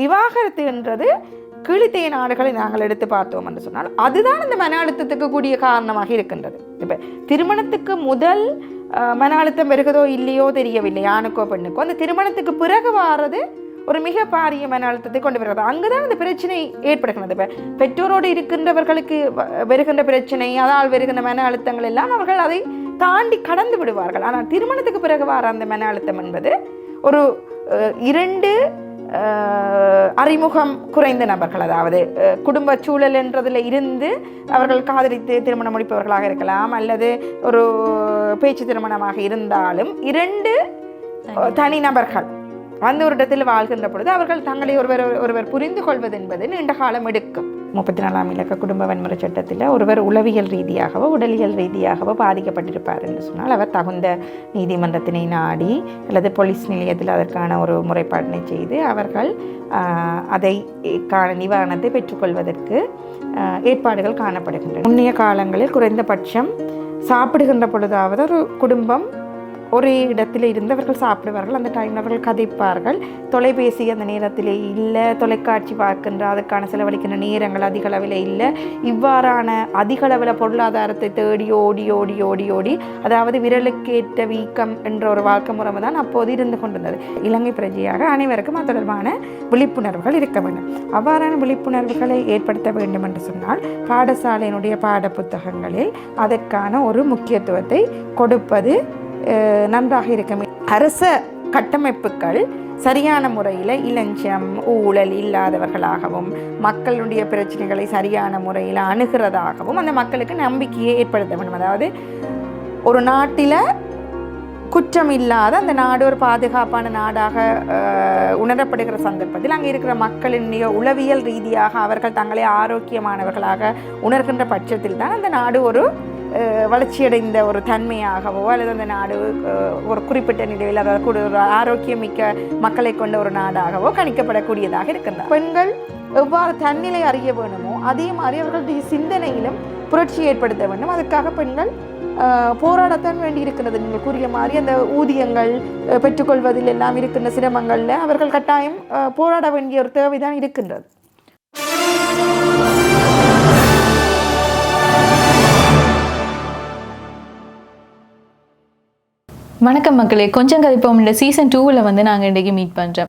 விவாகரத்து என்றது கீழித்தைய நாடுகளை நாங்கள் எடுத்து பார்த்தோம் என்று சொன்னால் அதுதான் இந்த மன அழுத்தத்துக்கு கூடிய காரணமாக இருக்கின்றது. இப்போ திருமணத்துக்கு முதல் மன அழுத்தம் வருகிறதோ இல்லையோ தெரியவில்லை யானுக்கோ பெண்ணுக்கோ. அந்த திருமணத்துக்கு பிறகு வாரது ஒரு மிக பாரிய மன அழுத்தத்தை கொண்டு வருகிறது. அங்குதான் இந்த பிரச்சனை ஏற்படுகிறது இப்போ பெற்றோரோடு இருக்கின்றவர்களுக்கு வ- வருகின்ற பிரச்சனை அதால் வருகின்ற மன அழுத்தங்கள் எல்லாம் அவர்கள் அதை தாண்டி கடந்து விடுவார்கள். ஆனால் திருமணத்துக்கு பிறகு வார அந்த மன அழுத்தம் என்பது ஒரு இரண்டு அறிமுகம் குறைந்த நபர்கள் அதாவது குடும்ப சூழல் என்றதில் இருந்து அவர்கள் காதலித்து திருமணம் முடிப்பவர்களாக இருக்கலாம் அல்லது ஒரு பேச்சு திருமணமாக இருந்தாலும் இரண்டு தனிநபர்கள் அந்த ஒரு இடத்தில் வாழ்கின்ற பொழுது அவர்கள் தங்களை ஒருவர் ஒருவர் புரிந்து கொள்வது என்பது நீண்ட காலம் எடுக்கும். முப்பத்தி நாலாம் இலக்க குடும்ப வன்முறை சட்டத்தில் ஒருவர் உளவியல் ரீதியாகவோ உடலியல் ரீதியாகவோ பாதிக்கப்பட்டிருப்பார் என்று சொன்னால் அவர் தகுந்த நீதிமன்றத்தினை நாடி அல்லது போலீஸ் நிலையத்தில் அதற்கான ஒரு முறைப்பாட்டினை செய்து அவர்கள் அதை காண நிவாரணத்தை பெற்றுக்கொள்வதற்கு ஏற்பாடுகள் காணப்படுகின்றன. முன்னைய காலங்களில் குறைந்தபட்சம் சாப்பிடுகின்ற பொழுதாவது ஒரு குடும்பம் ஒரே இடத்தில் இருந்து அவர்கள் சாப்பிடுவார்கள். அந்த டைமில் அவர்கள் கதைப்பார்கள். தொலைபேசி அந்த நேரத்தில் இல்லை. தொலைக்காட்சி பார்க்கின்ற அதுக்கான செலவழிக்கின்ற நேரங்கள் அதிக அளவில் இல்லை. இவ்வாறான அதிக அளவில் பொருளாதாரத்தை தேடி ஓடி ஓடி ஓடி ஓடி அதாவது விரலுக்கேற்ற வீக்கம் என்ற ஒரு வாழ்க்கை முறைமை தான் அப்போது இருந்து கொண்டிருந்தது. இலங்கை பிரஜையாக அனைவருக்கும் அது தொடர்பான விழிப்புணர்வுகள் இருக்க வேண்டும். அவ்வாறான விழிப்புணர்வுகளை ஏற்படுத்த வேண்டும் என்று சொன்னால் பாடசாலையினுடைய பாட புத்தகங்களில் அதற்கான ஒரு முக்கியத்துவத்தை கொடுப்பது நன்றாக இருக்கும் அரச கட்டமைப்புகள் சரியான முறையில் இளஞ்சம் ஊழல் இல்லாதவர்களாகவும் மக்களுடைய பிரச்சனைகளை சரியான முறையில் அணுகிறதாகவும் அந்த மக்களுக்கு நம்பிக்கையை ஏற்படுத்த வேண்டும். அதாவது ஒரு நாட்டில் குற்றம் இல்லாத அந்த நாடு ஒரு பாதுகாப்பான நாடாக உணரப்படுகிற சந்தர்ப்பத்தில் அங்கே இருக்கிற மக்களினுடைய உளவியல் ரீதியாக அவர்கள் தங்களை ஆரோக்கியமானவர்களாக உணர்கின்ற பட்சத்தில் தான் அந்த நாடு ஒரு வளர்ச்சியடைந்த ஒரு தன்மையாகவோ அல்லது அந்த நாடு ஒரு குறிப்பிட்ட நிலையில் அதாவது கூட ஒரு ஆரோக்கியமிக்க மக்களை கொண்ட ஒரு நாடாகவோ கணிக்கப்படக்கூடியதாக இருக்கின்றன பெண்கள் எவ்வாறு தன்னிலை அறிய வேணுமோ அதே மாதிரி அவர்களுடைய சிந்தனையிலும் புரட்சி ஏற்படுத்த வேண்டும். அதற்காக பெண்கள் போராடத்தான் வேண்டி இருக்கிறது நீங்கள் கூறிய மாதிரி அந்த ஊதியங்கள் அஹ், பெற்றுக்கொள்வதில் எல்லாம் இருக்கின்ற சிரமங்களில் அவர்கள் கட்டாயம் அஹ், போராட வேண்டிய ஒரு தேவைதான் இருக்கின்றது. வணக்கம் மக்களே கொஞ்சம் கதைப்போம் இந்த சீசன் டூவில் வந்து நாங்கள் இன்றைக்கி மீட் பண்ணுறோம்